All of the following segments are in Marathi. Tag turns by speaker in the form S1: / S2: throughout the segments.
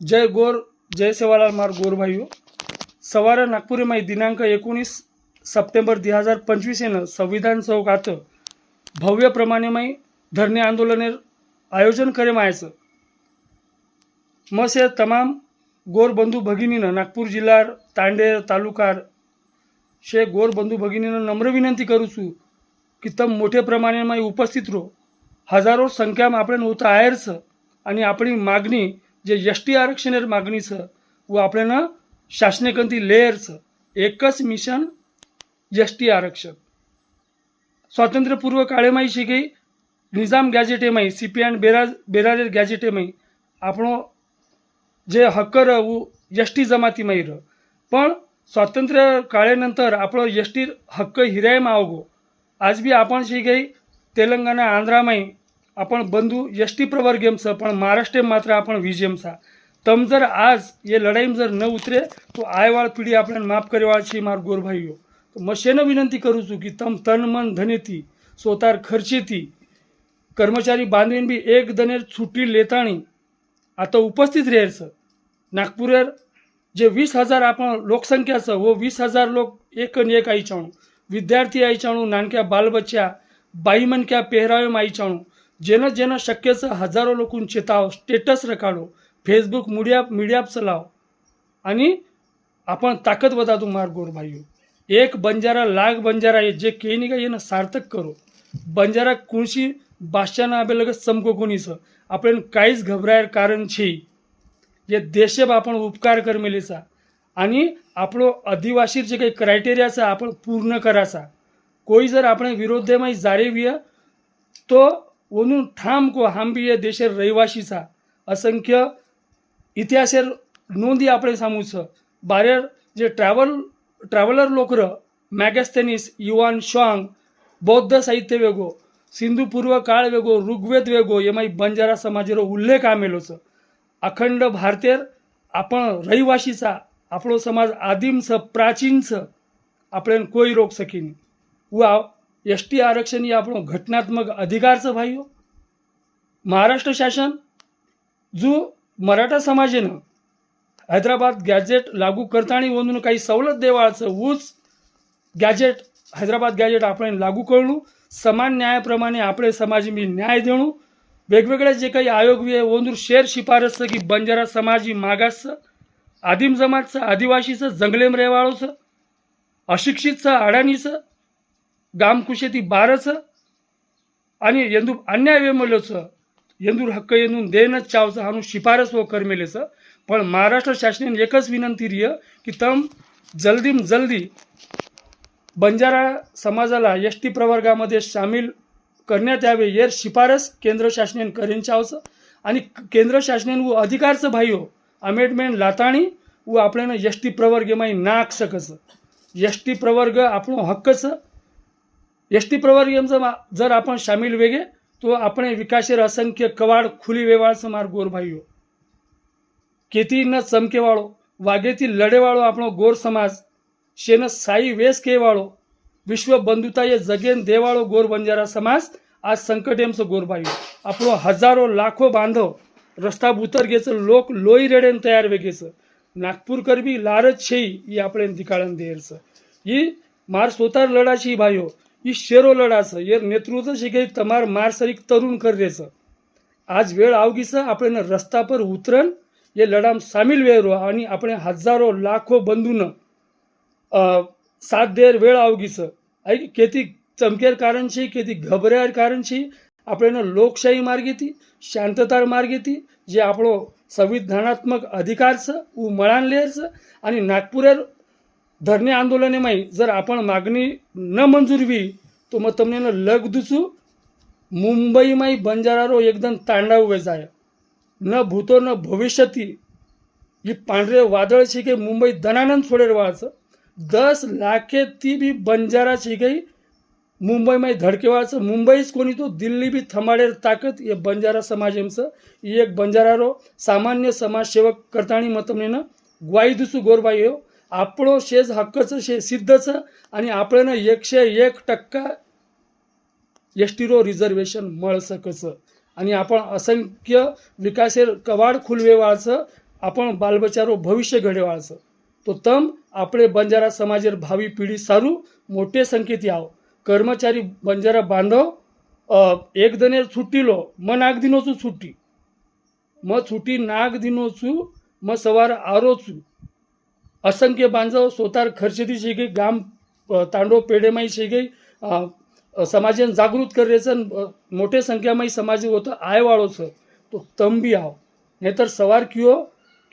S1: जय गोर जय सेवालाल मार गोर भाईओ. सवार नागपूरमाई दिनांक एकोणीस सप्टेंबर दोन हजार पंचवीस येणं संविधान चौकात भव्य प्रमाणेमय धरणे आंदोलने आयोजन करे मायचं. मस या तमाम गोर बंधू भगिनीनं नागपूर जिल्हा तांडे तालुकार शे गोर बंधू भगिनीनं नम्र विनंती करूचू की तम मोठे प्रमाणेमय उपस्थित रो हजारो संख्याम आपण होतं आहेरचं आणि आपली मागणी जे एस टी आरक्षण मागणीचं व आपल्याला शासनकंती लेअरचं एकच मिशन एस टी आरक्षण स्वातंत्र्यपूर्व काळेमाई शिके निजाम गॅजेटेमाई सी पी अँड बेराज बेराजेर गॅजेटेमाई આપણો જે હક્ક રહેવું એસટી टी રહ્યો પણ સ્વાતંત્ર્ય કાળે નંતર આપણો એસટી હક્ક હિરાયમાં આવગો આજ आज बी आपण ગઈ तेलंगणा आंध्रामाई आपण बंधू एस टी प्रवर गेमचा पण महाराष्ट्र मात्र आपण विजेमचा तम जर आज ये लढाई जर न उतरे तो आयवाळ पिढी आपल्याला माफ करेवाळ छी मार गोरभाईयो हो। मशेनं विनंती करू चू की तम तन मन धनेती सोतार खर्चेती. कर्मचारी बांधवीन बी एक दने सुट्टी लेताणी. आता उपस्थित राहायचं नागपूर जे वीस हजार आपण लोकसंख्याचं व वीस हजार लोक एक न एक आईचाणू विद्यार्थी आईचाणू नानक्या बालबच्च्या बाईमन क्या पेहरावे आईचाणू जेनं जेनं शक्य छ हजारो लोकून चेताव स्टेटस रकाडो फेसबुक मीडिया मीडिया चलाव आणि आपण ताकद बतातो मार गोर भाईयो एक बंजारा लाख बंजारा ये जे केनी का येणं सार्थक करो बंजारा कोणशी बादशानं आबे लगेच चमको कोणीच आपण काहीच घबरायर कारण છે જે દેશે आपण उपकार करमेलेचा आणि આપણો આદિવાસી જે काही क्रायटेरिया છે आपण पूर्ण कराचा કોઈ जर આપણે વિરોધેમાં જારેવીય તો वणू ठाम को हमबीय देशेर रहिवाशीचा. असंख्य इतिहासेर नोंदी आपणे सांगू स. बारेर जे ट्रॅव्हल ट्रॅव्हलर लोकर मॅगेस्तीनीस युवान शॉंग बौद्ध साहित्य वेगो सिंधुपूर्व काळ वेगो ऋग्वेद वेगो एमाई बंजारा समाज रो उल्लेख आमेलो स. अखंड भारतेर आपण रहिवाशीचा आपलो समाज आदिम स प्राचीन स आपल्यान कोई रोक सकी नी. वाव एस टी आरक्षण એ आपण घटनात्मक अधिकारचं भाई हो महाराष्ट्र शासन जो मराठा समाजानं हैदराबाद गॅजेट लागू करताना म्हणून काही सवलत देवाळचं ऊस गॅजेट हैदराबाद गॅजेट आपण लागू करणू समान न्यायाप्रमाणे आपले समाज मी न्याय देणू. वेगवेगळे जे काही आयोग ओंदूर शेर शिफारसचं की बंजारा समाजी मागासचं आदिम जमातचं आदिवासीचं जंगलेम रेवाळूचं अशिक्षितचं अडाणीचं गामकुशेती बारचं आणि यंदू अन्याय वेमलेचं यंदूर हक्क येंदून देन चावचं हानू शिफारस व करमेलेचं पण महाराष्ट्र शासनाने एकच विनंती रिय की तम जल्दीम जल्दी बंजारा समाजाला एस टी प्रवर्गामध्ये सामील करण्यात यावे येर शिफारस केंद्र शासनाने करेन चावचं आणि केंद्र शासनाने व अधिकारचं भाईओ अमेंडमेंट लाताणी व आपल्यानं एस टी प्रवर्गमाई नाक सकचं एस टी प्रवर्ग आपण हक्कचं એસ ટી પ્રવર્ગમાં જર આપણ સામેલ વેગે તો આપણે વિકાસેર અસંખ્ય કવાડ ખુલી વેવાળશે માર ગોર ભાઈઓ કેતીન ચમકેવાળો વાઘેથી લડેવાળો આપણો ગોર સમાજ શેન સાઈ વેશ કેવાળો વિશ્વ બંધુતાએ જગેન દેવાળો ગોર બંજારા સમાજ આ સંકટ એમ છે ગોર ભાઈઓ આપણો હજારો લાખો બાંધવ રસ્તા ઉતર ગે છે લોક લોહી રેડે ને તૈયાર વેગે છે નાગપુર કરવી લાર જ છે એ આપણે નિકાળન દેર છે એ માર સોતાર લડા છે ભાઈઓ ही शेरो लढायचं येर नेतृत्व शिकायची तमार मार मारसरीक तरुण करायचं आज वेळ आवगीचं आपण रस्ता पर उतरण हे लढाम सामील वेळ आणि आपण हजारो लाखो बंधून सात देर वेळ आवगीचं. ऐक किती चमकेर कारणशी किती घबऱ्यार कारणशी आपण लोकशाही मार्ग ती शांततार मार्ग ती जे आपण संविधानात्मक अधिकारचं उ मळान लिहायचं आणि नागपूर धरणे आंदोलने माई जर आपण मागणी न मंजूर मंजुरवी તો मैं તમને એનો લગ છું. મુંબઈમાંય બંજારારો એકદમ તાંડવ વેચાયો. ન ભૂતો ન ભવિષ્યથી. એ પાંડરે વાદળ છે કે મુંબઈ ધનાનંદ છોડેરવા છે. દસ લાખેથી બી બંજારા છે ગઈ મુંબઈમાં ધડકેવા છે. મુંબઈ જ કોની તો દિલ્હી બી થમાડેર તાકત એ બંજારા સમાજ એમ છે. એ એક બંજારારો સામાન્ય સમાજ સેવક કરતાની મતમને ગ્વાઈ દુસુ ગોરભાઈઓ. आपणो शेज हक्कचं शे सिद्धचं आणि आपल्यानं एकशे एक टक्का एस टीरो रिझर्वेशन सकचं आणि आपण असंख्य विकासेर कवाड खुलवे खुलवेवाळचं आपण बालबचारो भविष्य घडेवाळचं तो तम आपले बंजारा समाजेर भावी पिढी सारू मोठे संकेत याव कर्मचारी बंजारा बांधव एक सुट्टी सुट्टीलो म नागदिनोचू सुट्टी म सुट्टी नागदिनोचू म सवार आरोचू असंख्य बांधव स्वतार खर्चदी शेगे गाम तांडो पेढेमाई शे गई समाजान जागृत करेसन मोठे संख्यामाई समाज होतं आयवाळोचं तो तंबी आव नाही नाहीतर सवार किओ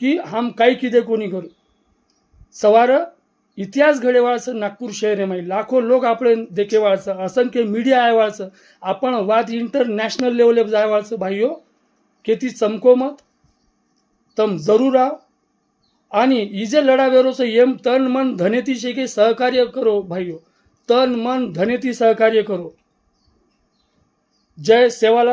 S1: की हम काय किदे कोणी करू? सवार इतिहास घडे वाळचं नागपूर शहर माई. लाखो लोक आपले देखे वाळचं असंख्य मीडिया आहे वाळचं आपण वाद इंटरनॅशनल लेवल जाय वाळचं किती चमको मत? तम जरूर आव आणि इजे लढा वेरोचं एम तन मन धनेती शेके सहकार्य करो भाईयो। तन मन धनेती सहकार्य करो। जय सेवाला